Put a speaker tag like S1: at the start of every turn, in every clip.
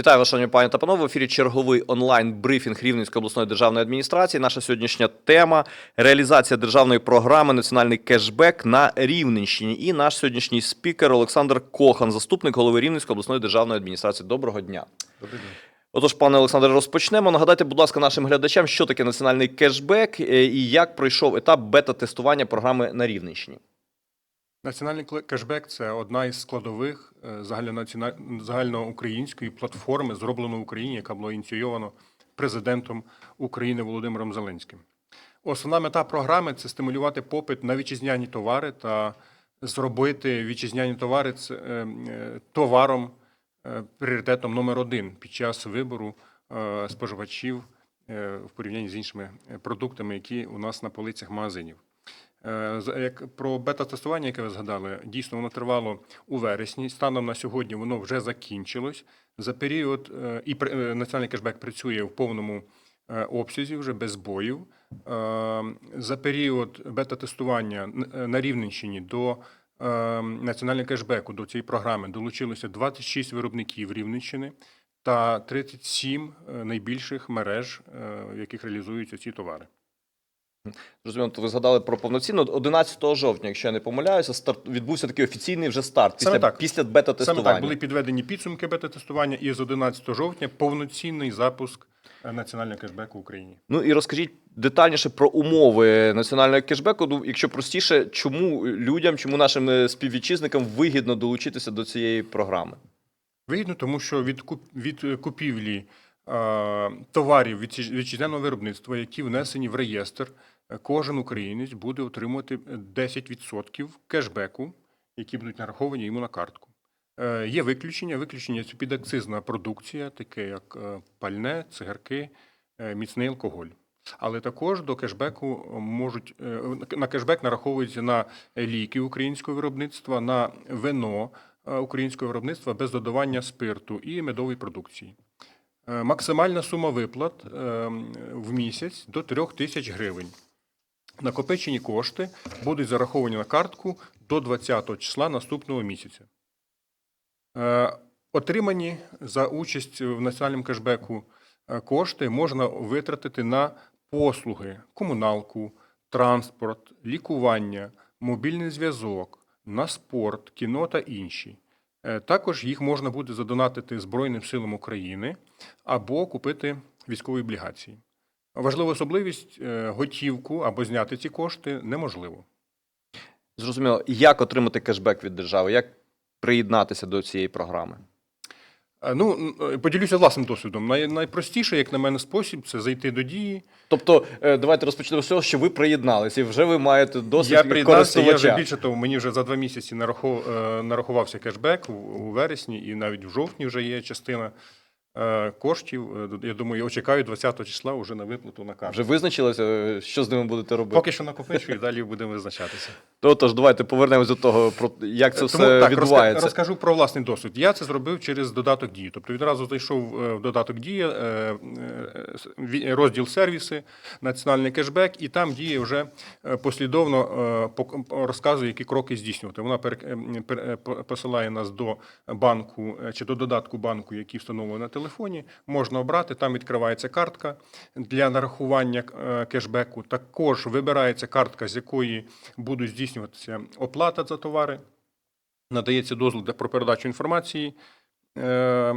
S1: Вітаю вас, шановні пані та панове. В ефірі черговий онлайн-брифінг Рівненської обласної державної адміністрації. Наша сьогоднішня тема реалізація державної програми Національний кешбек на Рівненщині. І наш сьогоднішній спікер Олександр Кохан, заступник голови Рівненської обласної державної адміністрації. Доброго дня. Отож, пане Олександре, розпочнемо. Нагадайте, будь ласка, нашим глядачам, що таке національний кешбек і як пройшов етап бета-тестування програми на Рівненщині.
S2: Національний кешбек це одна із складових е, загальнонаціона- загальноукраїнської платформи, зробленої в Україні, яка була ініційована президентом України Володимиром Зеленським. Основна мета програми це стимулювати попит на вітчизняні товари та зробити вітчизняні товари е, е, товаром пріоритетом номер один під час вибору споживачів в порівнянні з іншими продуктами, які у нас на полицях магазинів. Е, Як про бета-тестування, яке ви згадали, дійсно воно тривало у вересні. Станом на сьогодні воно вже закінчилось. За період е, і е, національний кешбек працює в повному обсязі, вже без боїв. За період бета-тестування на Рівненщині до національного кешбеку до цієї програми долучилося 26 виробників Рівненщини та 37 е, найбільших мереж, в яких реалізуються ці товари.
S1: Зрозуміло, то ви згадали про повноцінно 11 жовтня, якщо я не помиляюся, старт відбувся такий офіційний вже старт
S2: Саме
S1: після,
S2: так.
S1: після бета-тестування.
S2: так були підведені підсумки бета-тестування, і з 11 жовтня повноцінний запуск е, національного кешбеку в Україні.
S1: Ну і розкажіть детальніше про умови національного кешбеку. Ну, якщо простіше, чому людям, чому нашим е, співвітчизникам вигідно долучитися до цієї програми?
S2: Вигідно, тому що від, куп, від купівлі е, товарів вітчиз- вітчизняного виробництва, які внесені в реєстр, кожен українець буде отримувати е, 10% кешбеку, які будуть нараховані йому на картку. Е, Є виключення. Виключення це підакцизна продукція, таке як е, пальне, цигарки, е, міцний алкоголь. Але також до кешбеку можуть на кешбек нараховується на ліки українського виробництва, на вино українського виробництва без додавання спирту і медової продукції. Максимальна сума виплат е, в місяць до 3 тисяч гривень. Накопичені кошти будуть зараховані на картку до 20 числа наступного місяця. Е, Отримані за участь в національному кешбеку е, кошти можна витратити на послуги, комуналку, транспорт, лікування, мобільний зв'язок, на спорт, кіно та інші. Е, Також їх можна буде задонатити Збройним силам України або купити військові облігації. Важлива особливість е, готівку або зняти ці кошти неможливо.
S1: Зрозуміло, як отримати кешбек від держави, як приєднатися до цієї програми?
S2: Е, Ну, е, поділюся власним досвідом. Най, найпростіший, як на мене, спосіб це зайти до дії.
S1: Тобто, давайте розпочнемо з того, що ви приєдналися, і вже ви маєте досвід
S2: я приєднався, я вже більше того, мені вже за два місяці нарахувався кешбек у, вересні, і навіть в жовтні вже є частина коштів. Е, Я думаю, я чекаю 20 числа вже на виплату на карту.
S1: Вже визначилися, е, що з ними будете робити?
S2: Поки що накопичую, і далі будемо визначатися.
S1: То, тож, давайте повернемось до того, про як це
S2: Тому
S1: все
S2: так,
S1: відбувається.
S2: розка- розкажу про власний досвід. Я це зробив через додаток дії. Тобто відразу зайшов е, в додаток дія, е, е, розділ сервіси, національний кешбек, і там дія вже послідовно розказує, які кроки здійснювати. Вона посилає нас до банку чи до додатку банку, який встановлений на телефоні. Можна обрати, там відкривається картка для нарахування кешбеку. Також вибирається картка, з якої будуть здійснюватися оплата за товари надається дозвіл про передачу інформації е,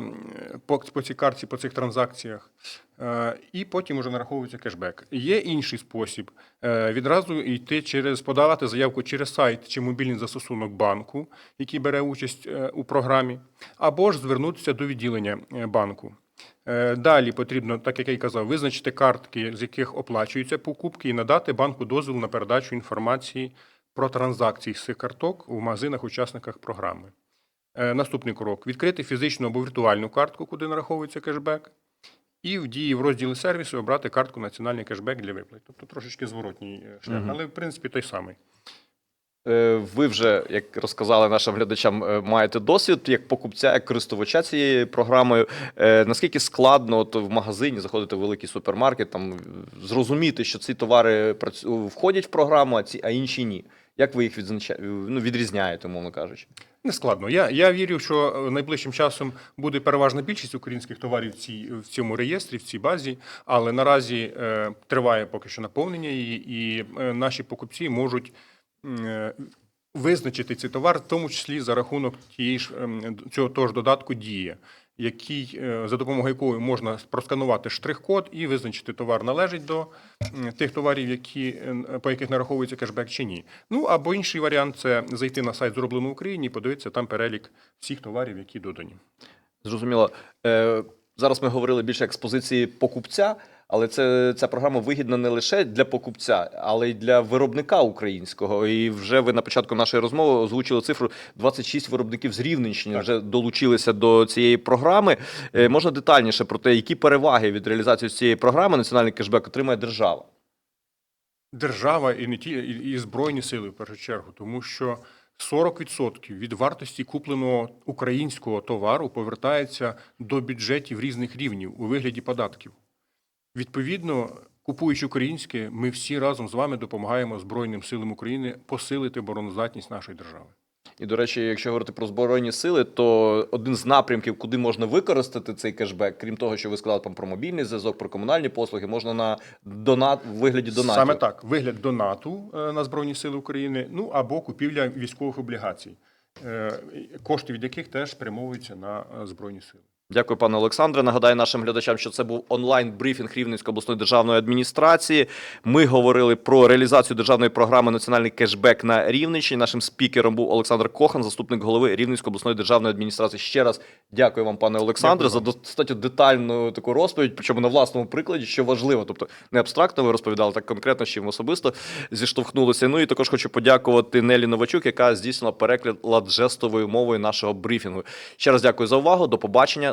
S2: по, цій картці, по цих транзакціях, е, і потім вже нараховується кешбек. Є інший спосіб е, відразу йти через подавати заявку через сайт чи мобільний застосунок банку, який бере участь у програмі, або ж звернутися до відділення банку. Далі потрібно, так як я й казав, визначити картки, з яких оплачуються покупки, і надати банку дозвіл на передачу інформації про транзакції з цих карток у магазинах-учасниках програми. Е, Наступний крок: відкрити фізичну або віртуальну картку, куди нараховується кешбек, і в дії в розділі сервісу обрати картку Національний кешбек для виплат. Тобто трошечки зворотній е, шлях,
S1: угу.
S2: але в принципі той самий.
S1: Е, Ви вже, як розказали нашим глядачам, е, маєте досвід як покупця, як користувача цією програмою. Е, Наскільки складно от в магазині заходити в великий супермаркет, там зрозуміти, що ці товари входять в програму, а ці а інші ні. Як ви їх відзнача... ну, відрізняєте, мовно кажучи?
S2: Нескладно. Я, я вірю, що найближчим часом буде переважна більшість українських товарів в, цій, в цьому реєстрі, в цій базі, але наразі е, триває поки що наповнення і е, наші покупці можуть визначити цей товар, в тому числі за рахунок тієї ж ем, цього того ж додатку дія. Який е, за допомогою якої можна просканувати штрих-код і визначити товар належить до тих товарів, які е, по яких нараховується кешбек чи ні. Ну або інший варіант це зайти на сайт зроблено в Україні подивитися там перелік всіх товарів, які додані.
S1: Зрозуміло. Е, зараз ми говорили більше як з позиції покупця, але це, ця програма вигідна не лише для покупця, але й для виробника українського. І вже ви на початку нашої розмови озвучили цифру 26 виробників з Рівненщини вже долучилися до цієї програми. Е, можна детальніше про те, які переваги від реалізації цієї програми національний кешбек отримає держава.
S2: Держава і не ті, і, і збройні сили в першу чергу, тому що 40% від вартості купленого українського товару повертається до бюджетів різних рівнів у вигляді податків. Відповідно, купуючи українське, ми всі разом з вами допомагаємо Збройним силам України посилити обороноздатність нашої держави.
S1: І, до речі, якщо говорити про збройні сили, то один з напрямків, куди можна використати цей кешбек, крім того, що ви сказали там про мобільний зв'язок, про комунальні послуги, можна на донат в вигляді донатів.
S2: Саме так, вигляд донату е, на Збройні Сили України, ну або купівля військових облігацій, е, кошти від яких теж спрямовуються на е, Збройні Сили.
S1: Дякую, пане Олександре. Нагадаю нашим глядачам, що це був онлайн-брифінг Рівненської обласної державної адміністрації. Ми говорили про реалізацію державної програми Національний кешбек на Рівненщині. Нашим спікером був Олександр Кохан, заступник голови Рівненської обласної державної адміністрації. Ще раз дякую вам, пане Олександре, за достатньо детальну таку розповідь, причому на власному прикладі, що важливо. Тобто не абстрактно ви розповідали так конкретно, з чим особисто зіштовхнулися. Ну і також хочу подякувати Нелі Новачук, яка здійснила переклад жестовою мовою нашого брифінгу. Ще раз дякую за увагу. До побачення,